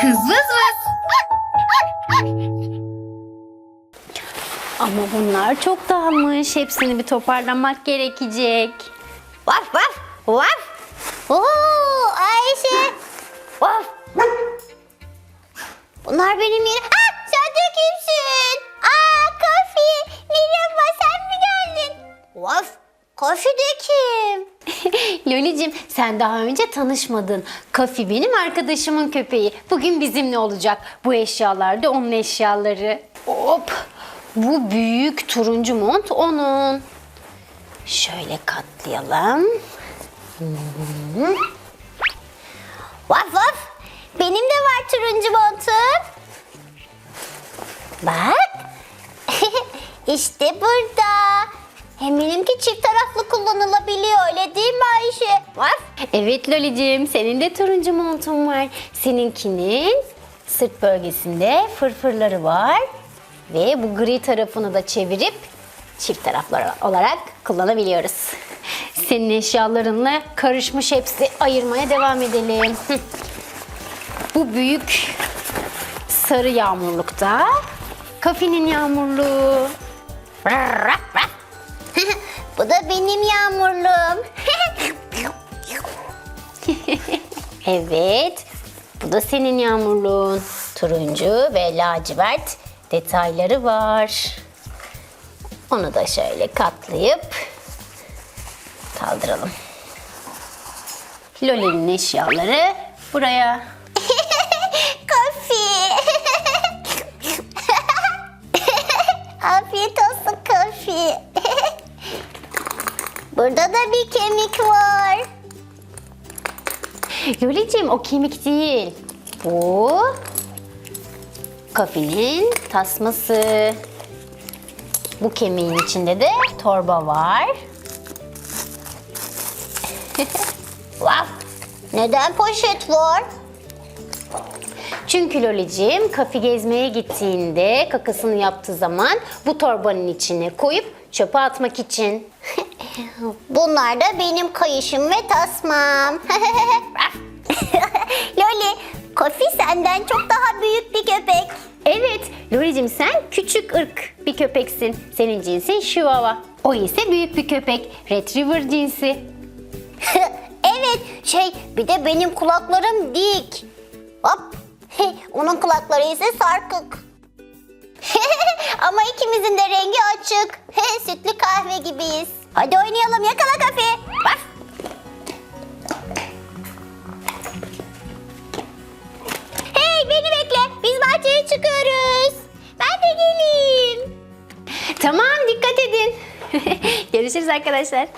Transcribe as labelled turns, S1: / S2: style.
S1: Kız vız.
S2: Ama bunlar çok dağılmış. Hepsini bir toparlamak gerekecek.
S3: Vaf vaf vaf. Oo Ayşe. Vaf. Bunlar benim yerim. Aa sen de kimsin? Aa Kofi. Merhaba sen mi geldin? Vaf. Kofi de kim?
S2: Lolicim sen daha önce tanışmadın. Kafi benim arkadaşımın köpeği. Bugün bizimle olacak. Bu eşyalar da onun eşyaları. Hop. Bu büyük turuncu mont onun. Şöyle katlayalım.
S3: Vaf vaf. Benim de var turuncu montum. Bak. işte burada. Hem benimki çift taraflı kullanılabiliyor öyle değil mi Ayşe? Vaf.
S2: Evet Lolicim senin de turuncu montun var. Seninkinin sırt bölgesinde fırfırları var. Ve bu gri tarafını da çevirip çift taraflı olarak kullanabiliyoruz. Senin eşyalarınla karışmış hepsi ayırmaya devam edelim. Bu büyük sarı yağmurlukta. Kafinin yağmurluğu.
S3: Bu da benim yağmurluğum.
S2: Evet. Bu da senin yağmurluğun. Turuncu ve lacivert detayları var. Onu da şöyle katlayıp kaldıralım. Loli'nin eşyaları buraya.
S3: Burada da bir kemik var.
S2: Loli'cim o kemik değil. Bu kafinin tasması. Bu kemiğin içinde de torba var.
S3: Vaf. Neden poşet var?
S2: Çünkü Lolicim kafi gezmeye gittiğinde kakasını yaptığı zaman bu torbanın içine koyup çöpe atmak için.
S3: Bunlar da benim kayışım ve tasmam. Loli, Kofi senden çok daha büyük bir köpek.
S2: Evet Lolicim sen küçük ırk bir köpeksin. Senin cinsin Chihuahua. O ise büyük bir köpek. Retriever cinsi.
S3: evet, şey bir de benim kulaklarım dik. Hop. Onun kulakları ise sarkık. Ama ikimizin de rengi açık. Sütlü kahve gibiyiz. Hadi oynayalım yakala kafe. Bak. Hey beni bekle. Biz bahçeye çıkıyoruz. Ben de geleyim.
S2: Tamam dikkat edin. Görüşürüz arkadaşlar.